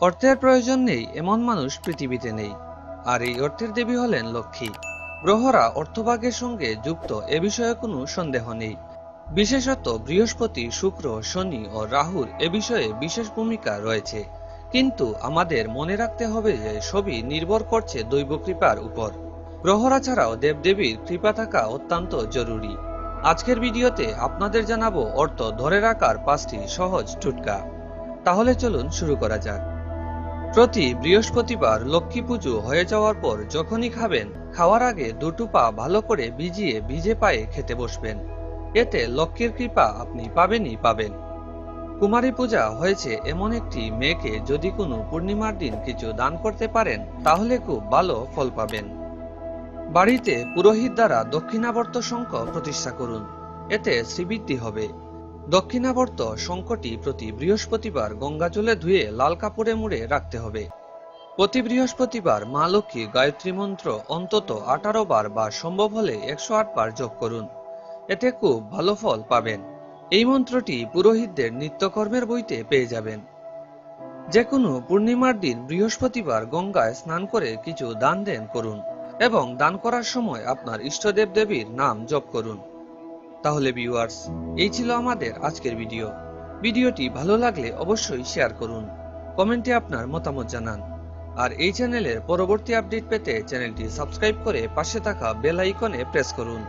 অর্থের প্রয়োজন নেই, এমন মানুষ পৃথিবীতে নেই। আর এই অর্থের দেবী হলেন লক্ষ্মী। গ্রহরা অর্থভাগের সঙ্গে যুক্ত, এ বিষয়ে কোনো সন্দেহ নেই। বিশেষত বৃহস্পতি, শুক্র, শনি ও রাহুর এ বিষয়ে বিশেষ ভূমিকা রয়েছে। কিন্তু আমাদের মনে রাখতে হবে যে সবই নির্ভর করছে দৈব কৃপার উপর। গ্রহরা ছাড়াও দেবদেবীর কৃপা থাকা অত্যন্ত জরুরি। আজকের ভিডিওতে আপনাদের জানাব অর্থ ধরে রাখার পাঁচটি সহজ টুটকা। তাহলে চলুন শুরু করা যাক। প্রতি বৃহস্পতিবার লক্ষ্মী পুজো হয়ে যাওয়ার পর যখনই খাবেন, খাওয়ার আগে দুটো পা ভালো করে ভিজিয়ে ভিজে পায়ে খেতে বসবেন। এতে লক্ষ্মীর কৃপা আপনি পাবেনই পাবেন। কুমারী পূজা হয়েছে এমন একটি মেয়েকে যদি কোনো পূর্ণিমার দিন কিছু দান করতে পারেন, তাহলে খুব ভালো ফল পাবেন। বাড়িতে পুরোহিত দ্বারা দক্ষিণাবর্ত শঙ্খ প্রতিষ্ঠা করুন। এতে শ্রীবৃদ্ধি হবে। দক্ষিণাবর্ত শঙ্কটি প্রতি বৃহস্পতিবার গঙ্গা জলে ধুয়ে লাল কাপড়ে মুড়ে রাখতে হবে। প্রতি বৃহস্পতিবার মা লক্ষ্মী গায়ত্রী মন্ত্র অন্তত আঠারো বার বা সম্ভব হলে একশো আট বার যোগ করুন। এতে খুব ভালো ফল পাবেন। এই মন্ত্রটি পুরোহিতদের নিত্যকর্মের বইতে পেয়ে যাবেন। যে কোনো পূর্ণিমার দিন বৃহস্পতিবার গঙ্গায় স্নান করে কিছু দান দেন করুন এবং দান করার সময় আপনার ইষ্টদেব দেবীর নাম জপ করুন। তাহলে ভিউয়ার্স এই ছিল আমাদের আজকের ভিডিও ভিডিওটি ভালো লাগলে অবশ্যই শেয়ার করুন কমেন্টে আপনার মতামত জানান। আর এই চ্যানেলের পরবর্তী আপডেট পেতে চ্যানেলটি সাবস্ক্রাইব করে পাশে থাকা বেল আইকনে প্রেস করুন।